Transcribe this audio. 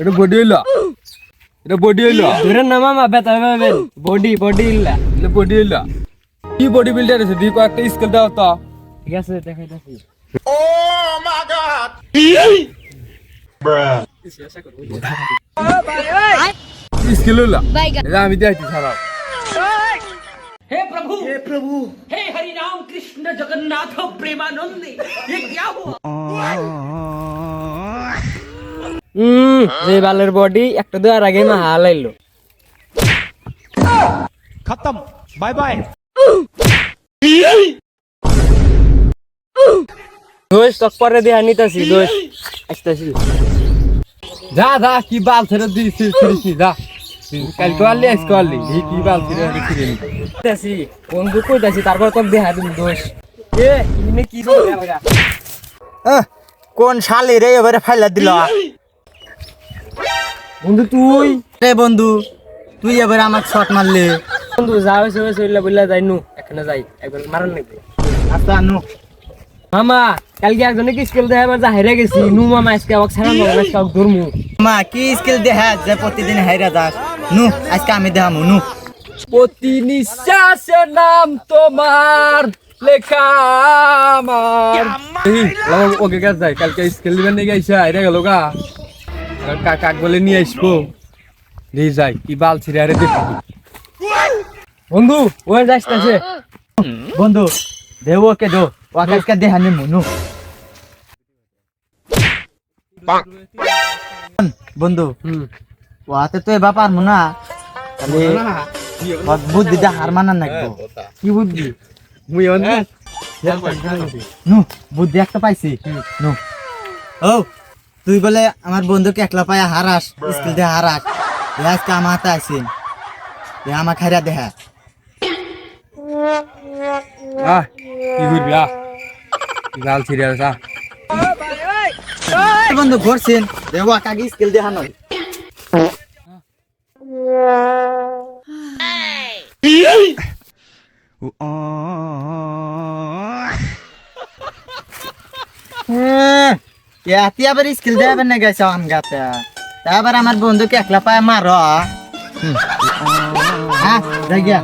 এটা বডি হইল? এটা বডি হইল? ধরে না মামা বেতা বডি বডি এটা বডি হইল? কি বডি বিল্ডার আছে? দি কয়েকটা স্কিল দাও তো। ঠিক আছে. এটা আমি দেখছি हे प्रभु हे प्रभु हे हरि राम कृष्ण जगन्नाथ प्रेमानंद ये क्या हुआ হুম যে বালের বডি একটা দেওয়ার আগে মা হালাইলো खत्म बाय बाय দোষ তক পরে দেয়া নিতাছি দোষ আসতাছি যা যা কি বাল ছেড়ে দিছিস ছিড়িস যা কাল তো আনলি আজকে আনলি এই কি বাল তারপর দেখা দোষ। এ কোন শালি রে এবারে ফাইলা দিল। বন্ধু তুই? রে বন্ধু তুই এবারে আমাকে শট মারলি। বন্ধু যা হইলা বইলা যাই নু। এখানে যাই একবার মারান নাকি আচ্ছা নু। মামা কালকে একজনে কি স্কেল দেখাবার যা হেরে গেছি। নু মামা আজকে আমাকে ছাড়া নয় আজকে আমাকে ধরমু। মা কি স্কিল দেখা যে প্রতিদিন হাইরা যাস? নু আজকে আমি দেখামু নু। প্রতি নিঃশ্বাসে নাম তোমার লেখা আমার। ওকে কাজ কালকে স্কেল দিবেন নিয়ে গেছে আইরা গেল গা। কা- কাক বলে নিয়ে আসব। দিয়ে যাই কি বাল ছিড়ে আরে দেখি। বন্ধু ওই যাইতাছে বন্ধু দেব ওকে দো ওকে আজকে দেখা নিমু নু। বন্ধু হুম। ওহাতে তো এবার পারমু না তাহলে ওর বুদ্ধিটা হার মানার নাকবো কি বুদ্ধি মুই অন্য নু বুদ্ধি একটা পাইছি নু ও তুই বলে আমার বন্ধুকে একলা পায়ে হারাস স্কিল দিয়ে হারাস এ আজকে আমার হাতে আইসিন এ আমার খাইরা দেখা আহ কি করবি আহ লাল ছিড়ে আছে আহ। বন্ধু ঘুরছেন দেব কাকি স্কিল দেখা নয় এতে আবার স্কিল দেবেন না গেছে আম গাতে তারপর আমার বন্ধুকে একলা পায়ে মার হ্যাঁ দেখিয়া